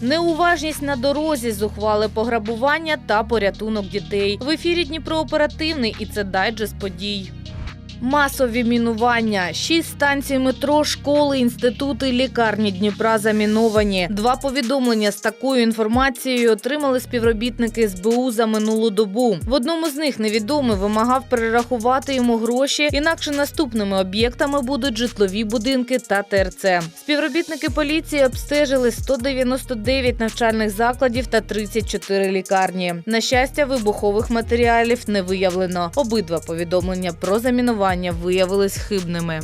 Неуважність на дорозі, зухвали пограбування та порятунок дітей. В ефірі Дніпро оперативний і це дайджест подій. Масові мінування, шість станцій метро, школи, інститути, лікарні Дніпра заміновані. Два повідомлення з такою інформацією отримали співробітники СБУ за минулу добу. В одному з них невідомий вимагав перерахувати йому гроші, інакше наступними об'єктами будуть житлові будинки та ТРЦ. Співробітники поліції обстежили 199 навчальних закладів та 34 лікарні. На щастя, вибухових матеріалів не виявлено. Обидва повідомлення про замінування виявились хибними.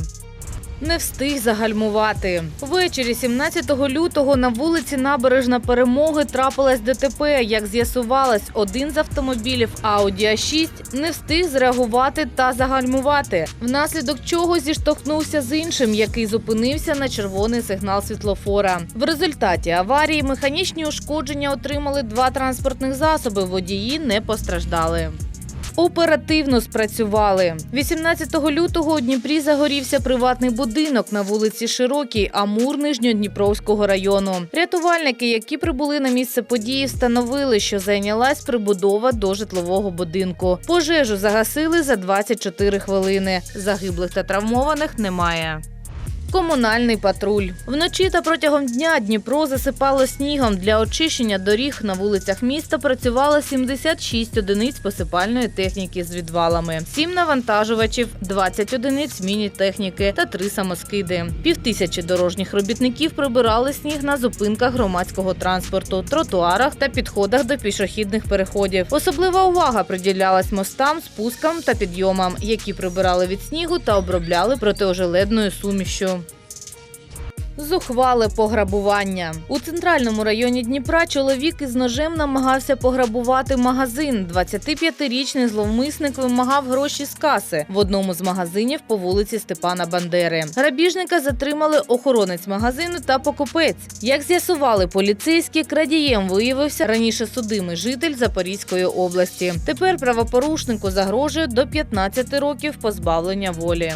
Не встиг загальмувати. Ввечері 17 лютого на вулиці Набережна Перемоги трапилась ДТП. Як з'ясувалось, один з автомобілів Audi A6 не встиг зреагувати та загальмувати, внаслідок чого зіштовхнувся з іншим, який зупинився на червоний сигнал світлофора. В результаті аварії механічні ушкодження отримали два транспортних засоби. Водії не постраждали. Оперативно спрацювали 18 лютого у Дніпрі загорівся приватний будинок на вулиці Широкій, Амур Нижньодніпровського району. Рятувальники, які прибули на місце події, встановили, що зайнялась прибудова до житлового будинку. Пожежу загасили за 24 хвилини. Загиблих та травмованих немає. Комунальний патруль вночі та протягом дня Дніпро засипало снігом. Для очищення доріг на вулицях міста працювало 76 одиниць посипальної техніки з відвалами, 7 навантажувачів, 20 одиниць міні-техніки та 3 самоскиди. Півтисячі дорожніх робітників прибирали сніг на зупинках громадського транспорту, тротуарах та підходах до пішохідних переходів. Особлива увага приділялась мостам, спускам та підйомам, які прибирали від снігу та обробляли протиожеледною сумішю. Зухвале пограбування у центральному районі Дніпра. Чоловік із ножем намагався пограбувати магазин. 25-річний зловмисник вимагав гроші з каси в одному з магазинів по вулиці Степана Бандери. Грабіжника затримали охоронець магазину та покупець. Як з'ясували поліцейські, крадієм виявився раніше судимий житель Запорізької області. Тепер правопорушнику загрожує до 15 років позбавлення волі.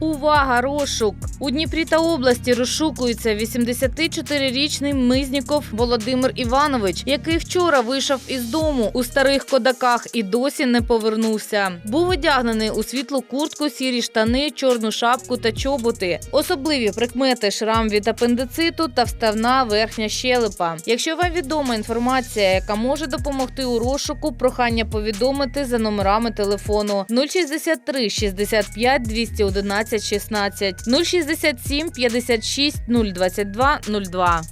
Увага, розшук! У Дніпрі та області розшукується 84-річний Мизніков Володимир Іванович, який вчора вийшов із дому у старих кодаках і досі не повернувся. Був одягнений у світлу куртку, сірі штани, чорну шапку та чоботи. Особливі прикмети шрам від апендициту та вставна верхня щелепа. Якщо вам відома інформація, яка може допомогти у розшуку, прохання повідомити за номерами телефону 063 65 211 16 067 56 022 02.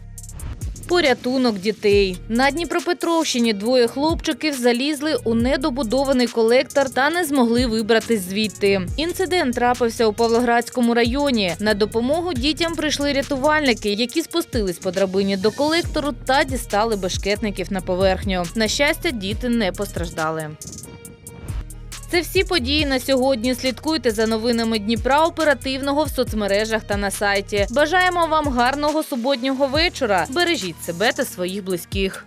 Порятунок дітей на Дніпропетровщині двоє хлопчиків залізли у недобудований колектор та не змогли вибратись звідти. Інцидент трапився у Павлоградському районі. На допомогу дітям прийшли рятувальники, які спустились по драбині до колектору та дістали бешкетників на поверхню. На щастя, діти не постраждали. Це всі події на сьогодні. Слідкуйте за новинами Дніпра оперативного в соцмережах та на сайті. Бажаємо вам гарного суботнього вечора. Бережіть себе та своїх близьких.